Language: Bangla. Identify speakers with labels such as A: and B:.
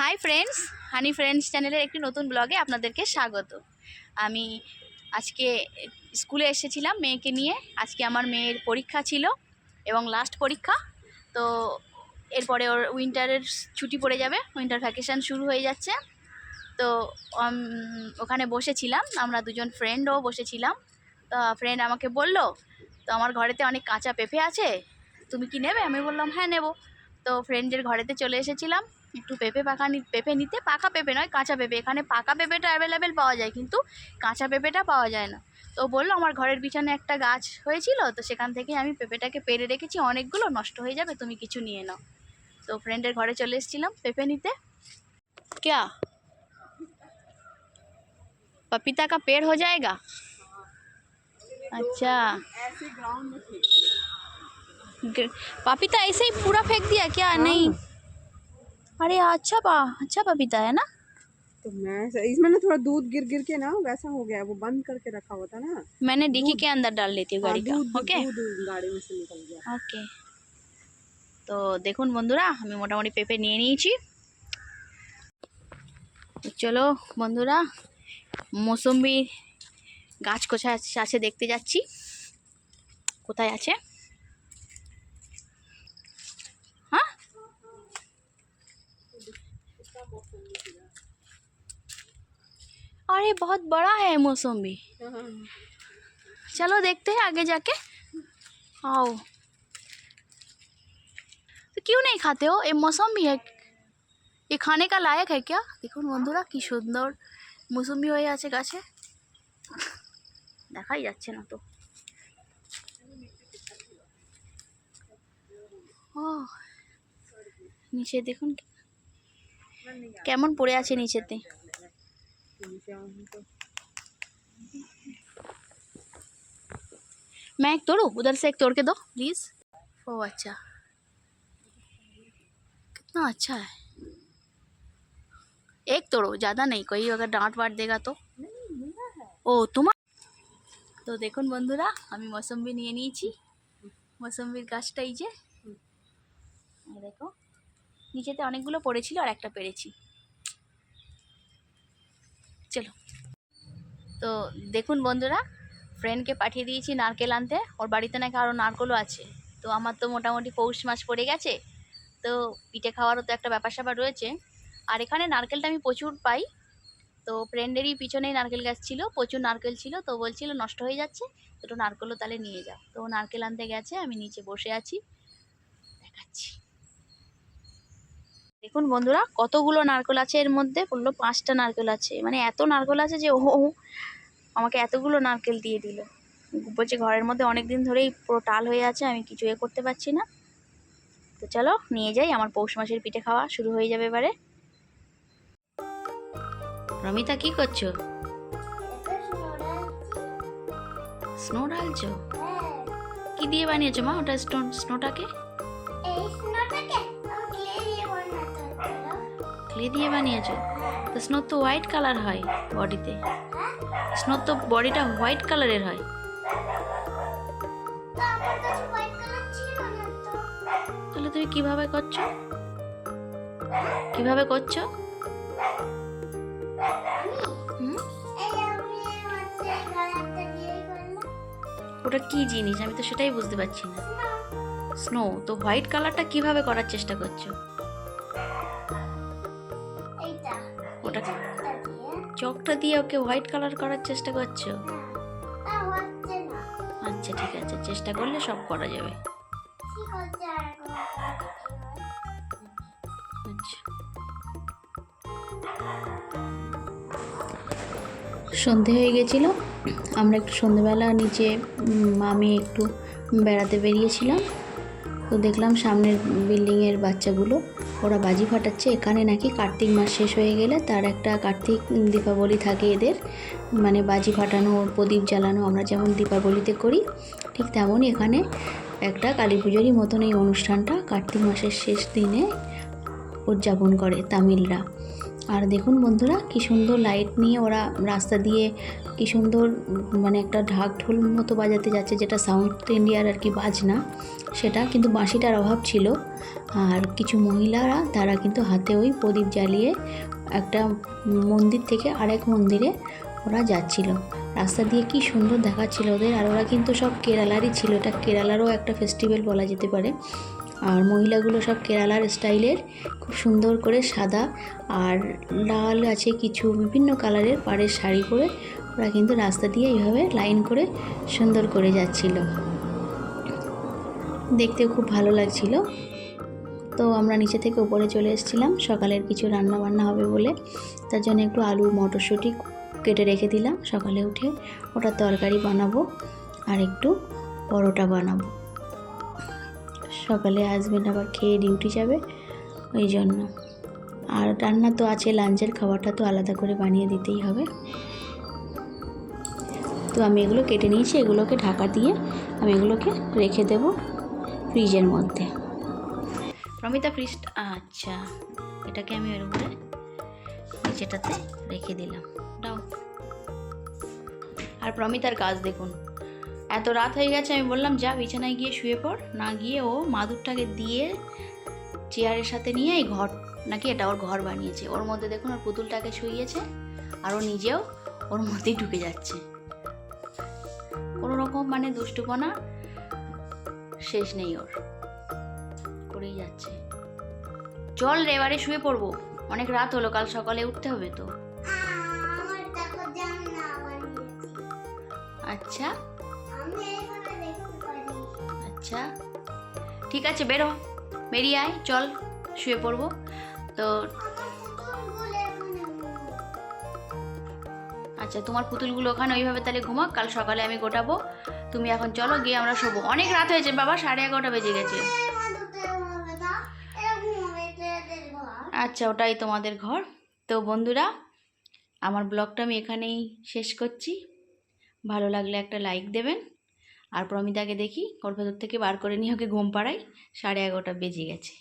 A: হাই ফ্রেন্ডস হানি ফ্রেন্ডস চ্যানেলের একটি নতুন ব্লগে আপনাদেরকে স্বাগত। আমি আজকে স্কুলে এসেছিলাম মেয়েকে নিয়ে। আজকে আমার মেয়ের পরীক্ষা ছিল এবং লাস্ট পরীক্ষা। তো এরপরে ওর উইন্টারের ছুটি পড়ে যাবে উইন্টার ভ্যাকেশান শুরু হয়ে যাচ্ছে। তো ওখানে বসেছিলাম, আমরা দুজন ফ্রেন্ডও বসেছিলাম। তো ফ্রেন্ড আমাকে বলল, তো আমার ঘরেতে অনেক কাঁচা পেঁপে আছে, তুমি কি নেবে? আমি বললাম হ্যাঁ নেব। তো ফ্রেন্ডের ঘরেতে চলে এসেছিলাম। একটু পেঁপে পাকা নি পেঁপে নিতে পাকা পেঁপে নয় কাঁচা পেঁপে এখানে পাকা পেঁপেটা অ্যাভেলেবেল পাওয়া যায় কিন্তু কাঁচা পেঁপেটা পাওয়া যায় না তো বললো আমার ঘরের পিছনে একটা গাছ হয়েছিল তো সেখান থেকে আমি পেঁপেটাকে পেরে রেখেছি অনেকগুলো নষ্ট হয়ে যাবে তুমি কিছু নিয়ে নাও তো ফ্রেন্ডের ঘরে চলে এসেছিলাম পেঁপে নিতে क्या पपीता का पेड़ हो जाएगा अच्छा
B: ऐसे ग्राउंड में थे
A: ग- पपीता ऐसे ही पूरा फेंक दिया क्या नहीं अरे अच्छा पा अच्छा पपीता है ना
B: तो मैं इसमें ना थोड़ा दूध गिर गिर के ना वैसा हो गया वो बंद करके रखा हुआ था ना
A: मैंने डिक्की के अंदर डाल लेती हूँ गाड़ी
B: हाँ,
A: का
B: दूध
A: ओके
B: दूध गाड़ी में से निकल गया
A: ওকে তো দেখুন বন্ধুরা আমি মোটামুটি পেঁপে নিয়ে নিয়েছি তো চলো বন্ধুরা মৌসম্বি গাছ কোথায় আছে আছে দেখতে যাচ্ছি কোথায় আছে अरे बहुत बड़ा है मौसम्बी चलो देखते हैं आगे जाके आओ तो क्यों नहीं खाते हो ये मौसम भी है ये खाने का लायक है क्या দেখুন বন্ধুরা কি সুন্দর মৌসুমি হয়ে আছে গাছে দেখাই যাচ্ছে না তো ও নিচে দেখুন কেমন পড়ে আছে নিচেতে मैं एक तोड़ू उधर से एक तोड़ के दो प्लीज़ ओ अच्छा कितना अच्छा है एक तोड़ो ज़्यादा नहीं कोई अगर डांट वाट देगा तो ও তোমার তো দেখুন বন্ধুরা আমি মৌসম্বি নিয়ে নিয়েছি মৌসম্বির গাছটা এই যে এই দেখো নিচেতে অনেকগুলো পড়েছিল আর একটা পেরেছি চলো। তো দেখুন বন্ধুরা ফ্রেন্ডকে পাঠিয়ে দিয়েছি নারকেল আনতে। ওর বাড়িতে নাকি আরও নারকেলও আছে। তো আমার তো মোটামুটি পৌষ মাস পড়ে গেছে। তো পিঠে খাওয়ারও তো একটা ব্যাপার স্যাপার রয়েছে। আর এখানে নারকেলটা আমি প্রচুর পাই। তো ফ্রেন্ডেরই পিছনেই নারকেল গাছ ছিল, প্রচুর নারকেল ছিল। তো বলছিল, নষ্ট হয়ে যাচ্ছে দুটো নারকেলও তাহলে নিয়ে যাও। তো নারকেল আনতে গেছে, আমি নিচে বসে আছি। দেখাচ্ছি। দেখুন বন্ধুরা কতগুলো নারকেল আছে এর মধ্যে? বলল পাঁচটা নারকেল আছে। মানে এত নারকেল আছে যে ও আমাকে এতগুলো নারকেল দিয়ে দিল। বলছে ঘরের মধ্যে অনেক দিন ধরেই পুরো টাল হয়ে আছে আমি কিছু এ করতে পারছি না। তো চলো নিয়ে যাই আমার পৌষ মাসের পিঠে খাওয়া শুরু হয়ে যাবে এবারে। রমিতা কি করছ? স্নো ঢালছো কি দিয়ে বানিয়েছো মা ওটা স্টোন স্নোটাকে?
C: এই স্নোটাকে ক্লে দিয়ে
A: বানিয়েছো। তো স্নোর তো হোয়াইট কালার হয় বডিতে। স্নোর তো বডিটা হোয়াইট কালারের হয়। তাহলে তুমি কীভাবে করছ? কীভাবে করছ? ওটা কি জিনিস? আমি তো সেটাই বুঝতে পারছি না। স্নো। তো হোয়াইট কালারটা কীভাবে করার চেষ্টা করছ? চকটা দিয়ে ওকে হোয়াইট কালার করার চেষ্টা করছ? আচ্ছা ঠিক আছে চেষ্টা করলে সব করা যাবে। আচ্ছা। সন্ধে হয়ে গেছিল। আমরা একটু সন্ধেবেলা নিচে আমি একটু বেড়াতে বেরিয়েছিলাম। তো দেখলাম সামনের বিল্ডিংয়ের বাচ্চাগুলো ওরা বাজি ফাটাচ্ছে। এখানে নাকি কার্তিক মাস শেষ হয়ে গেলে তার একটা কার্তিক দীপাবলি থাকে এদের। মানে বাজি ফাটানো, প্রদীপ জ্বালানো আমরা যেমন দীপাবলিতে করি, ঠিক তেমনই এখানে একটা কালী পুজোরই মতন এই অনুষ্ঠানটা কার্তিক মাসের শেষ দিনে উদযাপন করে তামিলরা। আর দেখুন বন্ধুরা, কি সুন্দর লাইট নিয়ে ওরা রাস্তা দিয়ে কি সুন্দর মানে একটা ঢাক ঢোল মতো বাজাতে যাচ্ছে যেটা সাউথ ইন্ডিয়ার আর কি বাজনা, সেটা কিন্তু বাঁশিটার অভাব ছিল। আর কিছু মহিলারা, তারা কিন্তু হাতে ওই প্রদীপ জ্বালিয়ে একটা মন্দির থেকে আরেক মন্দিরে ওরা যাচ্ছিল। রাস্তা দিয়ে কি সুন্দর দেখাচ্ছিল ওদের, আর ওরা কিন্তু সব কেরালারই ছিল। এটা কেরালারও একটা ফেস্টিভ্যাল বলা যেতে পারে। আর মহিলাগুলো সব কেরালার স্টাইলের, খুব সুন্দর করে সাদা আর লাল আছে কিছু বিভিন্ন কালারের পাড়ের শাড়ি পরে ওরা কিন্তু রাস্তা দিয়ে এইভাবে লাইন করে সুন্দর করে যাচ্ছিল। দেখতে খুব ভালো লাগছিল। তো আমরা নিচে থেকে উপরে চলে এসেছিলাম, সকালের কিছু রান্না বান্না হবে বলে। তার জন্য একটু আলু, মটরশুঁটি কেটে রেখে দিলাম। সকালে উঠে ওটা তরকারি বানাবো আর একটু পরোটা বানাবো। সকালে হাজব্যান্ড আবার খেয়ে ডিউটি যাবে, ওই জন্য। আর রান্না তো আছে, লাঞ্চের খাবারটা তো আলাদা করে বানিয়ে দিতেই হবে। তো আমি এগুলো কেটে নিয়েছি, এগুলোকে ঢাকা দিয়ে আমি এগুলোকে রেখে দেব ফ্রিজের মধ্যে। প্রমিতা ফ্রিজ আচ্ছা এটাকে আমি এর উপরে নিচেটাতে রেখে দিলাম। দাও। আর প্রমিতার কাজ দেখুন। এত রাত হয়ে গেছে আমি বললাম যা বিছানায় গিয়ে শুয়ে পড়। না গিয়ে ও মাদুরটাকে দিয়ে চেয়ারের সাথে নিয়ে এই ঘর নাকি এটা ওর ঘর বানিয়েছে। ওর মধ্যে দেখুন ওর পুতুলটাকে শুইয়েছে আর ও নিজেও ওর মধ্যেই ঢুকে যাচ্ছে। কোনো রকম মানে দুষ্টুপনা শেষ নেই ওর। করেই যাচ্ছে। চল রে এবারে শুয়ে পড়ব। অনেক রাত হলো কাল সকালে উঠতে হবে তো। আচ্ছা। আচ্ছা। ঠিক আছে, বেরো। বেরিয়ে আয়, চল, শুয়ে পড়ব। তো। আচ্ছা তোমার পুতুলগুলো ওখানে ওইভাবে তাহলে ঘুমাক, কাল সকালে আমি গোটাবো। তুমি এখন চলো, গিয়ে আমরা শোবো। অনেক রাত হয়েছে, বাবা, সাড়ে এগারোটা বেজে গেছে। আচ্ছা ওটাই তোমাদের ঘর। তো বন্ধুরা, আমার ব্লগটা আমি এখানেই শেষ করছি। ভালো লাগলে একটা লাইক দেবেন। আর প্রমিতাকে দেখি ওর ভেতর থেকে বার করে নিয়ে ওকে ঘুম পাড়াই, সাড়ে এগারোটা বেজে গেছে।